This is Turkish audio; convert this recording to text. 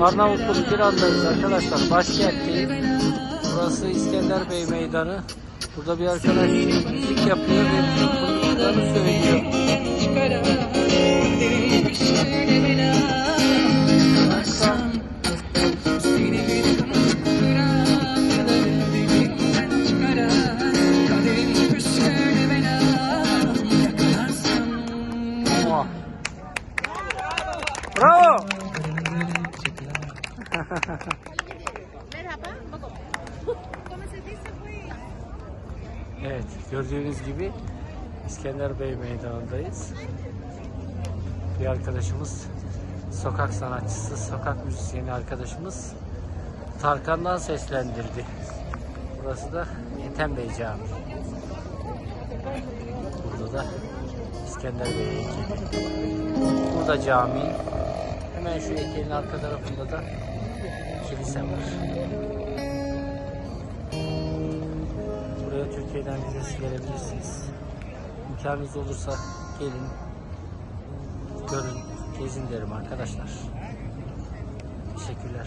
Arnavutluk Tiran'dayız arkadaşlar. Başkentteyim. Burası İskender Bey Meydanı. Burada bir arkadaş müzik yapıyor ve fındıklarını söylüyor. Bravo! Merhaba. Evet, gördüğünüz gibi İskender Bey Meydanı'ndayız. Bir arkadaşımız, sokak sanatçısı, sokak müzisyeni arkadaşımız Tarkan'dan seslendirdi. Burası da Ethem Bey Camii. Burada da İskender Bey heykeli. Burada cami. Hemen şu heykelin arka tarafında da kilise var. Buraya Türkiye'den vizesiz gelebilirsiniz. İmkanınız olursa gelin, görün, gezin derim arkadaşlar. Teşekkürler.